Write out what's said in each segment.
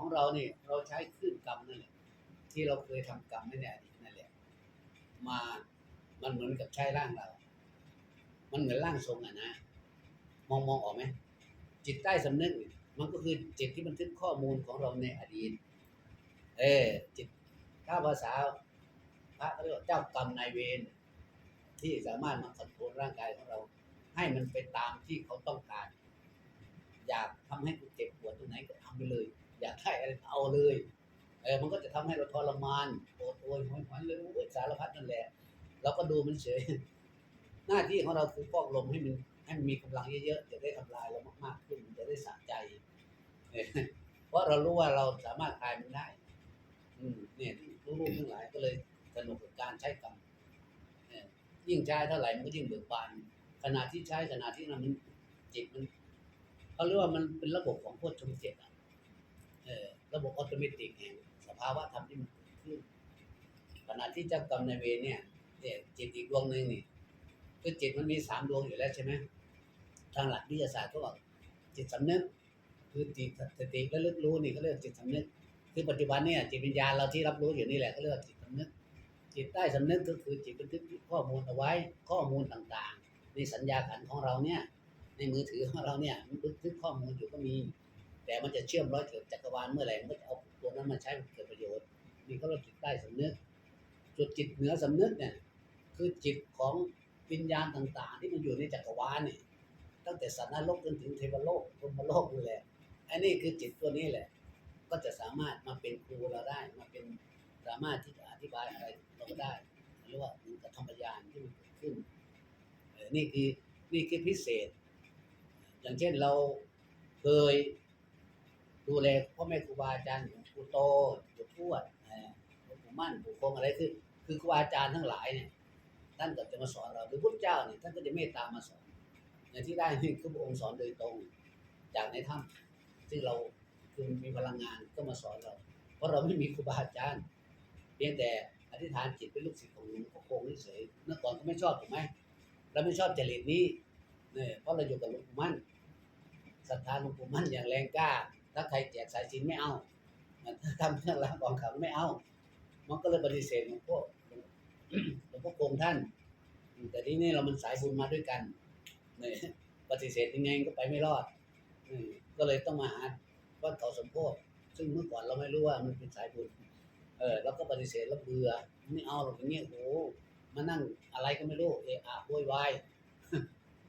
ของเราเนี่ยเราใช้คลื่นกรรมนั่นแหละที่เราเคยทำกรรมในอดีตนั่นแหละ มามันเหมือนกับใช้ร่างเรา มันเหมือนร่างทรงอะนะ มองมองออกไหมจิตใต้สำนึกเนี่ยมันก็คือจิตที่บันทึกข้อมูลของเราในอดีต เออจิตถ้าภาษาพระเขาเรียกว่าเจ้ากรรมนายเวรที่สามารถมาคอนโทรลร่างกายของเรา ให้มันไปตามที่เขาต้องการ เอาเลยเออมันก็จะทำให้เราทรมานปวดโอยหอยหอยเลยโอ้ยสารพัดนั่นแหละเราก็ดูมันเฉย หน้าที่ของเราคือฟอกลมให้มันให้มันมีกำลังเยอะๆจะได้ทำลายเรามากๆขึ้นมันจะได้สะใจเพราะเรารู้ว่าเราสามารถคลายมันได้ อืมเนี่ยลูกๆทั้งหลายก็เลยสนุกกับการใช้กรรมยิ่งใช้เท่าไหร่มันก็ยิ่งเบิกบานขณะที่ใช้ขณะที่มันจิตมันเขาเรียกว่ามันเป็นระบบของโพชฌงค์เจ็ดอะเออ ระบบออโตเมติกแห่งสภาวะธรรมที่มันเกิดขึ้นขณะที่เจ้ากรรมนายเวรเนี่ยเนี่ยจิตอีกดวงหนึ่งนี่คือจิตมันมีสามดวงอยู่แล้วใช่ไหมทางหลักวิทยาศาสตร์ก็บอกจิตสำนึก คือจิตสติและลึกรู้นี่เขาเรียกจิตสำนึก คือปัจจุบันเนี่ยจิตวิญญาณเราที่รับรู้อยู่นี่แหละเขาเรียกจิตสำนึก จิตใต้สำนึกก็คือจิตบันทึกข้อมูลเอาไว้ข้อมูลต่างๆ ในสัญญาขันของเราเนี่ยในมือถือของเราเนี่ยมันบันทึกข้อมูลอยู่ก็มี แต่มันจะเชื่อมร้อยเกิดจักรวาลเมื่อไหร่มันจะเอาตัวนั้นมาใช้เกิดประโยชน์นี่เขาเรียกจิตใต้สำนึกจุดจิตเหนือสำนึกเนี่ยคือจิตของวิญญาณต่างๆ ที่มันอยู่ในจักรวาลเนี่ยตั้งแต่สัตว์นรกจนถึงเทวโลกพรหมโลกนี่แหละอันนี้คือจิตตัวนี้แหละ ก็จะสามารถมาเป็นครูเราได้มาเป็นสามารถที่จะอธิบายอะไรเราได้หรือว่าถึงกับธรรมยาที่มันเกิดขึ้นนี่คือนี่คือพิเศษ อย่างเช่นเราเคย ดูแลพ่อแม่ครูบาอาจารย์หลวงปู่โตหลวงปู่ทวดหลวงปู่มั่นหลวงปู่คงอะไรคือ คือครูบาอาจารย์ทั้งหลายเนี่ยท่านก็จะมาสอนเราหรือพุทธเจ้าเนี่ยท่านก็จะเมตตามาสอนอย่างที่ได้นี่คือพระองค์สอนโดยตรงจากในถ้ำซึ่งเราคือมีพลังงานก็มาสอนเรา เพราะเราไม่มีครูบาอาจารย์เพียงแต่อธิษฐานจิตเป็นลูกศิษย์ของหลวงพ่อคงเฉยเมื่อก่อนก็ไม่ชอบถูกไหมเราไม่ชอบจริตนี้เนี่ยเพราะเราอยู่กับหลวงปู่มั่นศรัทธาหลวงปู่มั่นอย่างแรงกล้า ถ้าใครแจกสายสินไม่เอาทำเครื่องรางของขลังไม่เอา มันก็เลยปฏิเสธหลวงพ่อหลวงพ่อคงท่าน แต่ที่นี่เรามันสายบุญมาด้วยกันเนี่ยปฏิเสธยังไงก็ไปไม่รอดก็เลยต้องมาหาวัดเขาสมโพธิซึ่งเมื่อก่อนเราไม่รู้ว่ามันเป็นสายบุญ เออเราก็ปฏิเสธแล้วเบื่อไม่เอาหรอกอย่างเงี้ยโอ้มานั่งอะไรก็ไม่รู้เอะอะโวยวาย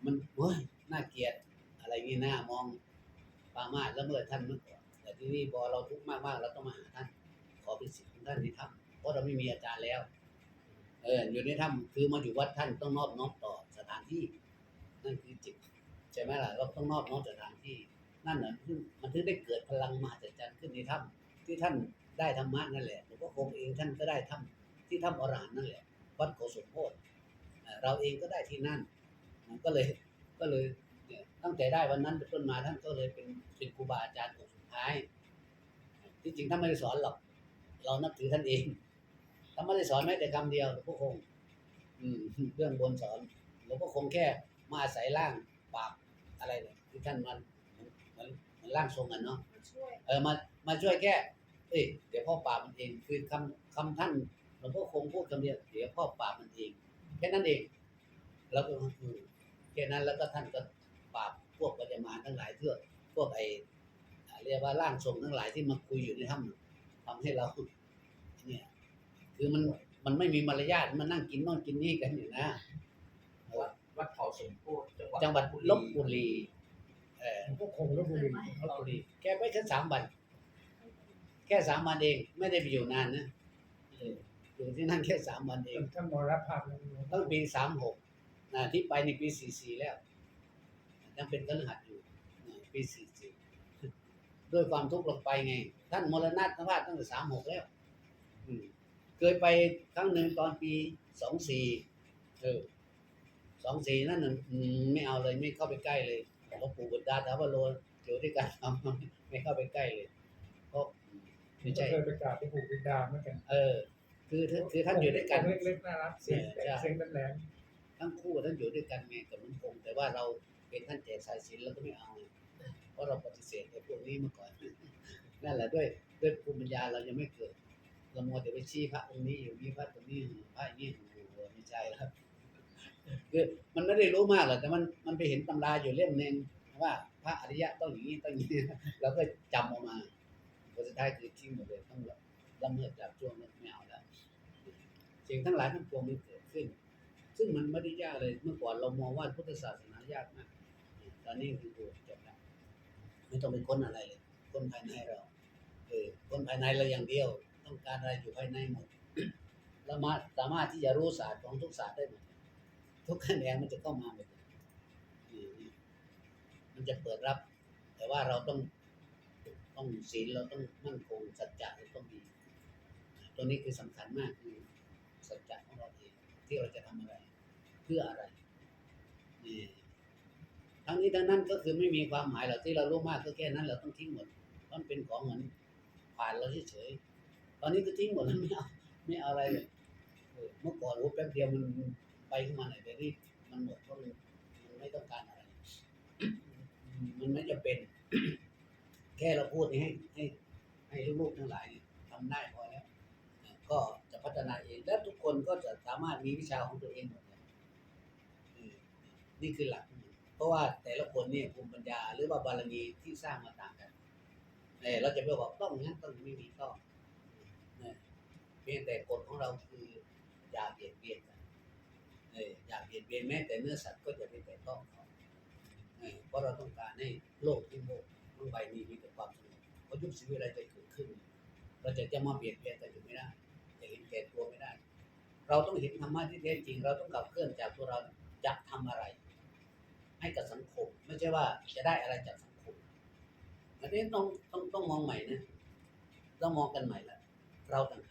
มันเฮ้ยน่าเกลียดอะไรงี้น่ามองามาสแล้วเมื่อท่านเมื่อก่อนแต่ที่นี่พอเราทุกข์มากๆเราต้องมาหาท่าน ขอเป็นสิทธิ์ของท่านในถ้ำเพราะเราไม่มีอาจารย์แล้ว เอออยู่ในถ้ำคือมาอยู่วัดท่านต้องนอบน้อมต่อสถานที่ นั่นคือจิตใช่ไหมล่ะเราต้องนอบน้อมสถานที่ นั่นน่ะคือมันถึงได้เกิดพลังมหัศจรรย์ขึ้นในถ้ำที่ท่านได้ธรรมะนั่นแหละหลวงพ่อคงเองท่านก็ได้ถ้ำที่ถ้ำอรหันต์นั่นแหละวัดโกศลโพธิเอ่อเราเองก็ได้ที่นั่นมันก็เลยก็เลย ตั้งแต่ได้วันนั้นเป็นต้นมาท่านก็เลยเป็นเป็นครูบาอาจารย์องค์สุดท้าย ที่จริงท่านไม่ได้สอนหรอก เรานับถือท่านเองท่านไม่ได้สอนแม้แต่คำเดียวหลวงพ่อคง อืมเรื่องบนสอนหลวงพ่อคงแค่มาอาศัยร่างปราบอะไรเนี่ยที่ท่านมันมันมันร่างทรงกันเนาะมาช่วยเออมามาช่วยแก้เอ้ยเดี๋ยวพ่อปราบมันเอง คือคำคำท่านหลวงพ่อคงพูดคำเดียวเดี๋ยวพ่อปราบมันเอง แค่นั้นเอง แล้วก็อืมแค่นั้นแล้วก็ท่านก็ปราบ พวกปัญญามารทั้งหลายเพื่อพวกไอ้อ่าเรียกว่าร่างทรงทั้งหลายที่มาคุยอยู่ในถ้ำทำให้เราเนี่ยคือมันมันไม่มีมารยาทมันนั่งกินโน่นกินนี่กันอยู่นะวัดวัดเขาสมโพธิจังหวัดลบบุรีเออพวกคงลบบุรีลบบุรีแกไปแค่สามวันแค่สามวันเองไม่ได้ไปอยู่นานนะเอออยู่ที่นั่นแค่สามวันเองท่านมรณภาพแล้วตั้งปีสามหกนะที่ไปในปีสี่สี่แล้วยัง เป็นกฤหัสถ์อยู่นะปีสี่สี่ด้วยความทุกข์ลงไปไง ท่านมรณะภาพตั้งแต่สามหกแล้วอืมเคยไปครั้งหนึ่งตอนปีสองสี่เออสองสี่นั่นน่ะอืมไม่เอาเลยไม่เข้าไปใกล้เลยหลวงปู่บุตรดาถาวโรอยู่ด้วยกันไม่เข้าไปใกล้เลยเพราะไม่ใช่เคยไปกราบที่ปู่บิดาเหมือนกัน เออคือคือคือท่านอยู่ด้วยกันเล็กๆน่ารักเสียงใช่เสียงแหลมทั้งคู่ท่านอยู่ด้วยกันไงกับหลุงพงแต่ว่าเรา เป็นท่านแจกสายสิญจนเราก็ไม่เอาไงเพราะเราปฏิเสธไอ้พวกนี้มาก่อน นั่นแหละด้วยด้วยภูมิปัญญาเรายังไม่เกิด เรามัวแต่ไปชี้พระองค์นี้อยู่นี่พระตรงนี้อยู่พระนี้อยู่ไม่ใช่แล้วคือมันไม่ได้รู้มากหรอกแต่มันมันไปเห็นตำราอยู่เล่มหนึ่งว่าพระอริยะต้องอย่างนี้ต้องอย่างนี้เราก็จำออกมาผลสุดท้ายคือทิ้งหมดเลยต้องละเมิดจากช่วงนั้นไม่เอาแล้วสิ่งทั้งหลายทั้งปวงมันเกิดขึ้น ซึ่งมันไม่ได้ยากเลยเมื่อก่อนเรามองว่าพุทธศาสนายากมาก ตอนนี้คือดูจบแล้วไม่ต้องไปค้นอะไรเลยค้นภายในเราเออค้นภายในเราอย่างเดียว ต้องการอะไรอยู่ภายในหมดเรามาสามารถที่จะรู้ศาสตร์ของทุกศาสตร์ได้หมดทุกคะแนนมันจะเข้ามาหมดมันจะเปิดรับ แต่ว่าเราต้องต้องศีลเราต้องมั่นคงสัจจะเราต้องมีตัวนี้คือสำคัญมากคือสัจจะของเราเองที่เราจะทำอะไร เพื่ออะไรนี่ ทั้งนี้ทั้งนั้นก็คือไม่มีความหมายหรอกที่เรารู้มากก็แค่นั้นเราต้องทิ้งหมดมันเป็นของเหมือนผ่านเราเฉยๆตอนนี้ก็ทิ้งหมดแล้วไม่เอาไม่เอาอะไรเลยเมื่อก่อนโอ้แป๊บเดียวมันไปขึ้นมาไหนแต่นี่มันหมดเพราะมันมันไม่ต้องการอะไร มันไม่จะเป็น แค่เราพูดนี่ให้ให้ให้ลูกๆทั้งหลายเนี่ยทำได้พอแล้ว ก็จะพัฒนาเอง และทุกคนก็จะสามารถมีวิชาของตัวเองหมดเลยนี่คือหลักเราะว่าแต่ละคนนี่ภูมิปัญญาหรือว่าบารมีที่สร้างมาต่างกันเออเราจะไปบอกต้องงั้นต้องไม่มีต้องนะเพียงแต่กฎของเราคืออย่าเบียดเบียนกันเอออย่าเบียดเบียนแม้แต่เนื้อสัตว์ก็จะไม่แต่ต้องเขาเพราะเราต้องการให้โลกทั้งโลกทั้งใบนี้มีแต่ความสงบเพราะยุคชีวิตอะไรจะเกิดขึ้น เราจะจะมาเบียดเบียนกันอยู่ไม่ได้จะเห็นแก่ตัวไม่ได้ เราต้องเห็นธรรมะที่แท้จริง เราต้องขับเคลื่อนจากตัวเราจะทำอะไร ให้กับสังคม ไม่ใช่ว่าจะได้อะไรจากสังคมอันนี้ต้องต้องต้องมองใหม่นะต้องมองกันใหม่ละเราต่างหาก